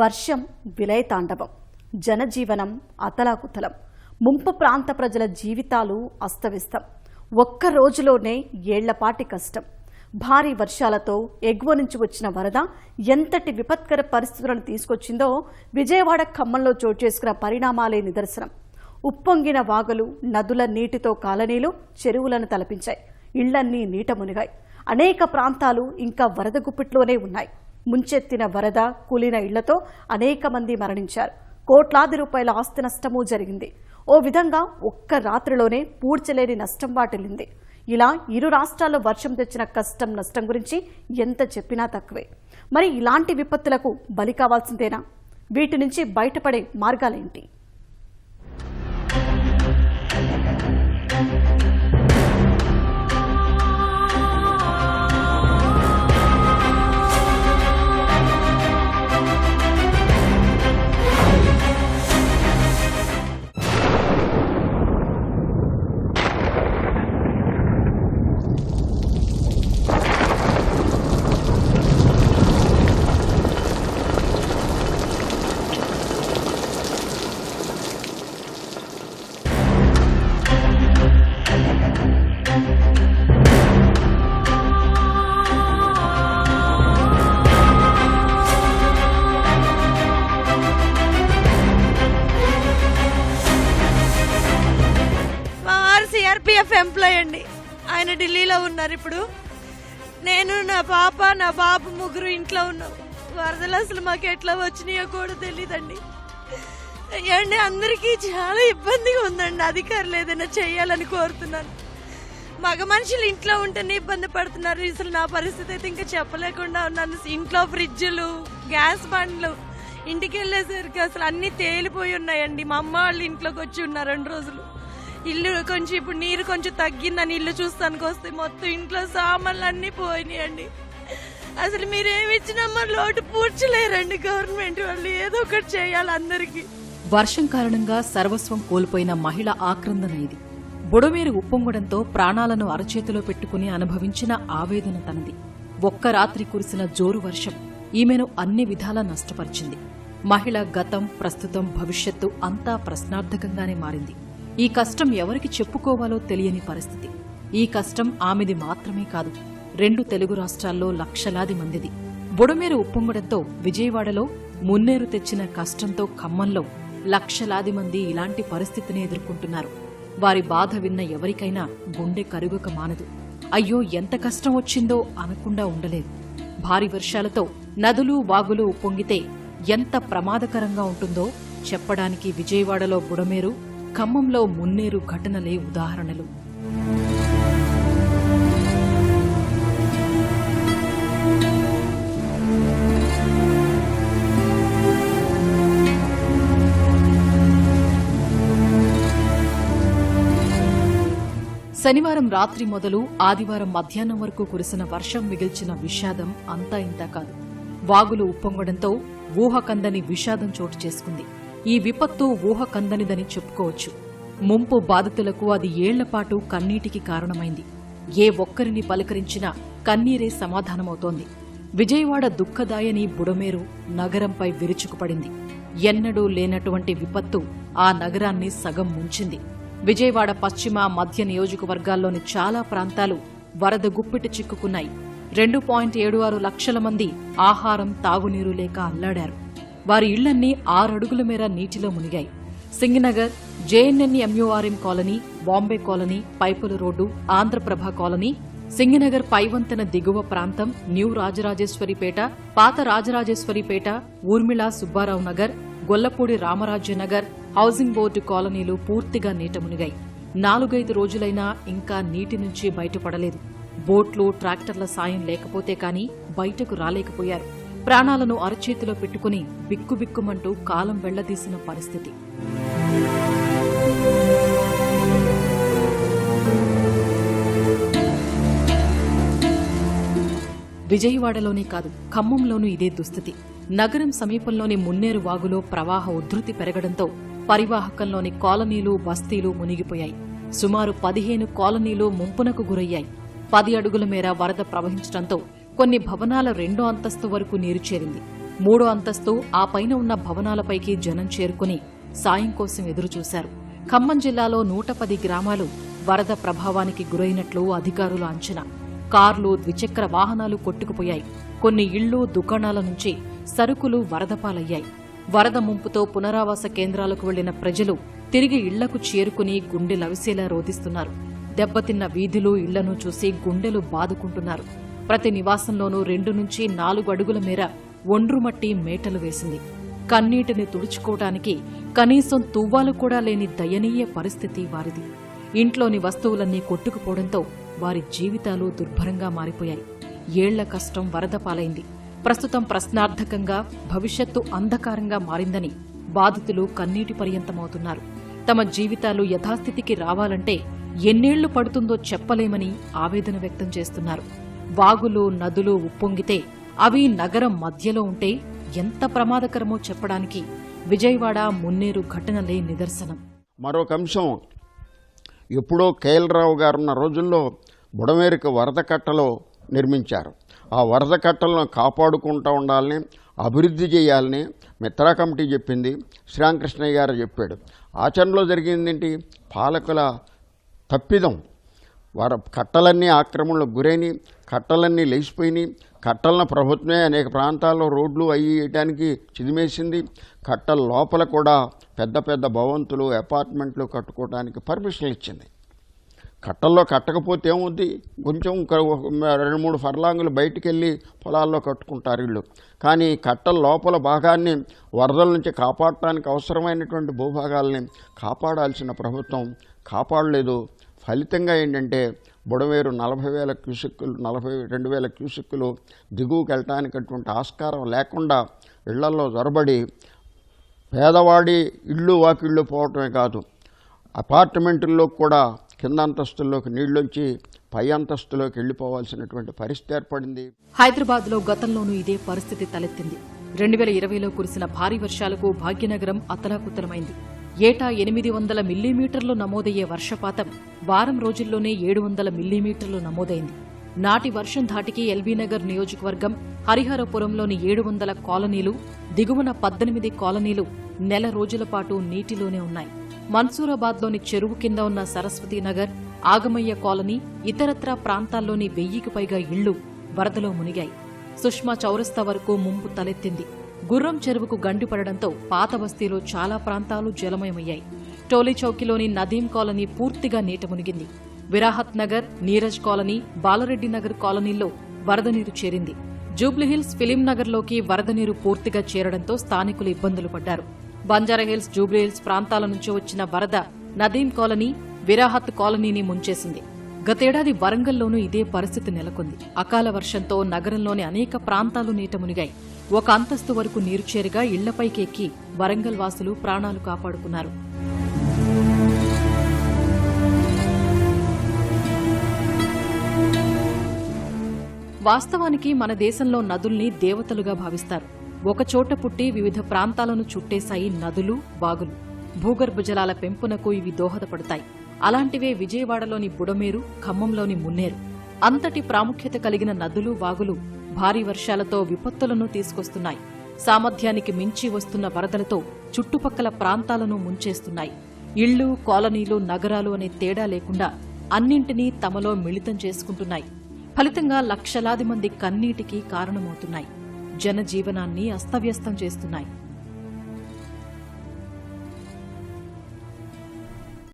వర్షం విలయతాండవం జనజీవనం అతలాకుతలం. ముంపు ప్రాంత ప్రజల జీవితాలు అస్తవ్యస్తం. ఒక్క రోజులోనే ఏళ్ళపాటి కష్టం. భారీ వర్షాలతో ఎగువ నుంచి వచ్చిన వరద ఎంతటి విపత్కర పరిస్థితులను తీసుకొచ్చిందో విజయవాడ ఖమ్మంలో చోటు చేసుకున్న పరిణామాలే నిదర్శనం. ఉప్పొంగిన వాగులు నదుల నీటితో కాలనీలు చెరువులను తలపించాయి. ఇళ్ళన్నీ నీట మునిగాయి. అనేక ప్రాంతాలు ఇంకా వరద గుప్పిట్లోనే ఉన్నాయి. ముంచెత్తిన వరద కూలిన ఇళ్ళతో అనేక మంది మరణించారు. కోట్లాది రూపాయల ఆస్తి నష్టము జరిగింది. ఓ విధంగా ఒక్క రాత్రిలోనే పూడ్చలేని నష్టం వాటిల్లింది. ఇలా ఇరు రాష్ట్రాల్లో వర్షం తెచ్చిన కష్టం నష్టం గురించి ఎంత చెప్పినా తక్కువే. మరి ఇలాంటి విపత్తులకు బలి కావాల్సిందేనా? వీటి నుంచి బయటపడే మార్గాలేంటి? అండి ఆయన ఢిల్లీలో ఉన్నారు ఇప్పుడు. నేను నా పాప నా బాబు ముగ్గురు ఇంట్లో ఉన్నాం. వరదలు అసలు మాకు ఎట్లా వచ్చినాయో కూడా తెలియదండి అండి అందరికీ చాలా ఇబ్బందిగా ఉందండి. అధికారులు ఏదైనా చేయాలని కోరుతున్నాను. మగ మనుషులు ఇంట్లో ఉంటేనే ఇబ్బంది పడుతున్నారు. అసలు నా పరిస్థితి అయితే ఇంకా చెప్పలేకుండా ఉన్నాను. ఇంట్లో ఫ్రిడ్జ్లు గ్యాస్ బండ్లు ఇంటికి వెళ్ళేసరికి అసలు అన్నీ తేలిపోయి ఉన్నాయండి. మా అమ్మ వాళ్ళు ఇంట్లోకి వచ్చి ఉన్నారు రెండు రోజులు. ఇల్లు కొంచెం ఇప్పుడు నీరు కొంచెం తగ్గిందని ఇల్లు చూస్తానికి వస్తే మొత్తం ఇంట్లో సామాన్లు అన్నీ పోయినాయండి. అసలు మీరేమి ఇచ్చినా మా లోటు పూడ్చలేరండి గవర్నమెంట్ వాళ్ళు. ఏదో ఒకటి చేయాలి అందరికీ. వర్షం కారణంగా సర్వస్వం కోల్పోయిన మహిళ ఆక్రందన ఇది. బుడమేరు ఉప్పొంగడంతో ప్రాణాలను అరచేతిలో పెట్టుకుని అనుభవించిన ఆవేదన తనది. ఒక్క రాత్రి కురిసిన జోరు వర్షం ఈమెను అన్ని విధాలా నష్టపరిచింది. మహిళ గతం ప్రస్తుతం భవిష్యత్తు అంతా ప్రశ్నార్థకంగానే మారింది. ఈ కష్టం ఎవరికి చెప్పుకోవాలో తెలియని పరిస్థితి. ఈ కష్టం ఆమెది మాత్రమే కాదు రెండు తెలుగు రాష్ట్రాల్లో లక్షలాది మందిది. బుడమేరు ఉప్పొంగడంతో విజయవాడలో మున్నేరు తెచ్చిన కష్టంతో ఖమ్మంలో లక్షలాది మంది ఇలాంటి పరిస్థితిని ఎదుర్కొంటున్నారు. వారి బాధ విన్న ఎవరికైనా గుండె కరుగక మానదు. అయ్యో ఎంత కష్టం వచ్చిందో అనకుండా ఉండలేదు. భారీ వర్షాలతో నదులు వాగులు ఉప్పొంగితే ఎంత ప్రమాదకరంగా ఉంటుందో చెప్పడానికి విజయవాడలో బుడమేరు ఖమ్మంలో మున్నేరు ఘటనలే ఉదాహరణలు. శనివారం రాత్రి మొదలు ఆదివారం మధ్యాహ్నం వరకు కురిసిన వర్షం మిగిల్చిన విషాదం అంతా ఇంతా కాదు. వాగులు ఉప్పొంగడంతో ఊహకందని విషాదం చోటు చేసుకుంది. ఈ విపత్తు ఊహకందనిదని చెప్పుకోవచ్చు. ముంపు బాధితులకు అది ఏళ్ళపాటు కన్నీటికి కారణమైంది. ఏ ఒక్కరిని పలకరించినా కన్నీరే సమాధానమవుతోంది. విజయవాడ దుఃఖదాయని బుడమేరు నగరంపై విరుచుకుపడింది. ఎన్నడూ లేనటువంటి విపత్తు ఆ నగరాన్ని సగం ముంచింది. విజయవాడ పశ్చిమ మధ్య నియోజకవర్గాల్లోని చాలా ప్రాంతాలు వరద గుప్పిట చిక్కుకున్నాయి. రెండు పాయింట్ ఏడు ఆరు లక్షల మంది ఆహారం తాగునీరు లేక అల్లాడారు. వారి ఇళ్ళన్నీ ఆరడుగుల మేర నీటిలో మునిగాయి. Singhnagar JNNURM colony Bombay colony పైపుల రోడ్డు ఆంధ్రప్రభ కాలనీ సింగనగర్ పైవంతెన దిగువ ప్రాంతం న్యూ రాజరాజేశ్వరిపేట పాత రాజరాజేశ్వరిపేట ఊర్మిళ సుబ్బారావు నగర్ గొల్లపూడి రామరాజ్య నగర్ హౌసింగ్ బోర్డు కాలనీలు పూర్తిగా నీట మునిగాయి. నాలుగైదు రోజులైనా ఇంకా నీటి నుంచి బయటపడలేదు. బోట్లు ట్రాక్టర్ల సాయం లేకపోతే కానీ బయటకు రాలేకపోయారు. ప్రాణాలను అరచేతిలో పెట్టుకుని బిక్కుబిక్కుమంటూ కాలం వెళ్ళదీసిన పరిస్థితి. విజయవాడలోనే కాదు ఖమ్మంలోనూ ఇదే దుస్థితి. నగరం సమీపంలోని మున్నేరు వాగులో ప్రవాహ ఉధృతి పెరగడంతో పరివాహకంలోని కాలనీలు బస్తీలు మునిగిపోయాయి. సుమారు పదిహేను కాలనీలు ముంపునకు గురయ్యాయి. పది అడుగుల మేర వరద ప్రవహించడంతో కొన్ని భవనాల రెండో అంతస్తు వరకు నీరు చేరింది. మూడో అంతస్తు ఆ పైన ఉన్న భవనాలపైకి జనం చేరుకుని సాయం కోసం ఎదురుచూశారు. ఖమ్మం జిల్లాలో నూట పది గ్రామాలు వరద ప్రభావానికి గురైనట్లు అధికారుల అంచనా. కార్లు ద్విచక్ర వాహనాలు కొట్టుకుపోయాయి. కొన్ని ఇళ్ళు దుకాణాల నుంచి సరుకులు వరద పాలయ్యాయి వరద ముంపుతో పునరావాస కేంద్రాలకు వెళ్ళిన ప్రజలు తిరిగి ఇళ్ళకు చేరుకుని గుండె లవిసేలా రోధిస్తున్నారు. దెబ్బతిన్న వీధులు ఇళ్ళను చూసి గుండెలు బాదుకుంటున్నారు. ప్రతి నివాసంలోనూ రెండు నుంచి నాలుగు అడుగుల మేర ఒండ్రుమట్టి మేటలు వేసింది. కన్నీటిని తుడుచుకోవటానికి కనీసం తువ్వాలు కూడా లేని దయనీయ పరిస్థితి వారిది. ఇంట్లోని వస్తువులన్నీ కొట్టుకుపోవడంతో వారి జీవితాలు దుర్భరంగా మారిపోయాయి. ఏళ్ళ కష్టం వరద పాలైంది. ప్రస్తుతం ప్రశ్నార్థకంగా భవిష్యత్తు అంధకారంగా మారిందని బాధితులు కన్నీటి పర్యంతమవుతున్నారు. తమ జీవితాలు యథాస్థితికి రావాలంటే ఎన్నేళ్ళు పడుతుందో చెప్పలేమని ఆవేదన వ్యక్తం చేస్తున్నారు. వాగులు నదులు ఉప్పొంగితే అవి నగరం మధ్యలో ఉంటే ఎంత ప్రమాదకరమో చెప్పడానికి విజయవాడ మున్నేరు ఘటనలే నిదర్శనం. మరొక అంశం. ఎప్పుడో కేఎల్రావు గారున్న రోజుల్లో బుడమేరుకు వరద కట్టలో నిర్మించారు. ఆ వరద కట్టలను కాపాడుకుంటూ ఉండాలని అభివృద్ధి చేయాలని మిత్రా కమిటీ చెప్పింది. శ్రీరామకృష్ణయ్య గారు చెప్పాడు. ఆచరణలో జరిగిందేంటి? పాలకుల తప్పిదం. వారు కట్టలన్నీ ఆక్రమణలకు గురైనవి కట్టలన్నీ లేచిపోయినాయి కట్టలను ప్రభుత్వమే అనేక ప్రాంతాల్లో రోడ్లు అవి వేయడానికి చిదిమేసింది. కట్టల లోపల కూడా పెద్ద పెద్ద భవంతులు అపార్ట్మెంట్లు కట్టుకోవడానికి పర్మిషన్లు ఇచ్చింది. కట్టల్లో కట్టకపోతే ఏముంది కొంచెం ఒక రెండు మూడు ఫర్లాంగులు బయటికి వెళ్ళి పొలాల్లో కట్టుకుంటారు వీళ్ళు. కానీ కట్టల లోపల భాగాన్ని వరదల నుంచి కాపాడటానికి అవసరమైనటువంటి భూభాగాల్ని కాపాడాల్సిన ప్రభుత్వం కాపాడలేదు. ఫలితంగా ఏంటంటే బుడవేరు నలభై వేల క్యూసెక్కులు నలభై రెండు వేల క్యూసెక్కులు దిగువకి వెళ్ళటానికి అటువంటి ఆస్కారం లేకుండా ఇళ్ళలో జొరబడి పేదవాడి ఇళ్ళు వాకిళ్ళు పోవటమే కాదు అపార్ట్మెంటుల్లో కూడా కింద అంతస్తుల్లోకి నీళ్ళొచ్చి పై అంతస్తులోకి వెళ్ళిపోవాల్సినటువంటి పరిస్థితి ఏర్పడింది. హైదరాబాద్లో గతంలోనూ ఇదే పరిస్థితి తలెత్తింది. రెండు వేల ఇరవైలో కురిసిన భారీ వర్షాలకు భాగ్యనగరం అతలాకుతలమైంది. ఏటా ఎనిమిది వందల మిల్లీమీటర్లు నమోదయ్యే వర్షపాతం వారం రోజుల్లోనే ఏడు వందల మిల్లీమీటర్లు నమోదైంది. నాటి వర్షం ధాటికి ఎల్బీనగర్ నియోజకవర్గం హరిహరపురంలోని ఏడు వందల కాలనీలు దిగువన పద్దెనిమిది కాలనీలు నెల రోజుల పాటు నీటిలోనే ఉన్నాయి. మన్సూరాబాద్లోని చెరువు కింద ఉన్న సరస్వతీనగర్ ఆగమయ్య కాలనీ ఇతరత్రా ప్రాంతాల్లోని వెయ్యికి పైగా ఇళ్ళు వరదలో మునిగాయి. సుష్మా చౌరస్తా వరకు ముంపు తలెత్తింది. గుర్రం చెరువుకు గండిపడడంతో పాత బస్తీలో చాలా ప్రాంతాలు జలమయమయ్యాయి. టోలీ చౌకీలోని నదీం కాలనీ పూర్తిగా నీట మునిగింది. విరాహత్ నగర్ నీరజ్ కాలనీ బాలరెడ్డి నగర్ కాలనీల్లో వరద నీరు చేరింది. జూబ్లీహిల్స్ ఫిలిం నగర్లోకి వరద నీరు పూర్తిగా చేరడంతో స్థానికులు ఇబ్బందులు పడ్డారు. బంజారాహిల్స్ జూబ్లీహిల్స్ ప్రాంతాల నుంచి వచ్చిన వరద నదీం కాలనీ విరాహత్ కాలనీని ముంచేసింది. గతేడాది వరంగల్లోనూ ఇదే పరిస్థితి నెలకొంది. అకాల వర్షంతో నగరంలోని అనేక ప్రాంతాలు నీట మునిగాయి. ఒక అంతస్తు వరకు నీరు చేరగా ఇళ్ళపైకెక్కి వరంగల్ వాసులు ప్రాణాలు కాపాడుకున్నారు. వాస్తవానికి మన దేశంలో నదుల్ని దేవతలుగా భావిస్తారు. ఒకచోట పుట్టి వివిధ ప్రాంతాలను చుట్టేశాయి నదులు వాగులు. భూగర్భ జలాల పెంపునకు ఇవి దోహదపడతాయి. అలాంటివే విజయవాడలోని బుడమేరు ఖమ్మంలోని మున్నేరు. అంతటి ప్రాముఖ్యత కలిగిన నదులు వాగులు భారీ వర్షాలతో విపత్తులను తీసుకొస్తున్నాయి. సామర్థ్యానికి మించి వస్తున్న వరదలతో చుట్టుపక్కల ప్రాంతాలను ముంచేస్తున్నాయి. ఇళ్ళు కాలనీలు నగరాలు అనే తేడా లేకుండా అన్నింటినీ తమలో మిళితం చేసుకుంటున్నాయి. ఫలితంగా లక్షలాది మంది కన్నీటికి కారణమవుతున్నాయి. జనజీవనాన్ని అస్తవ్యస్తం చేస్తున్నాయి.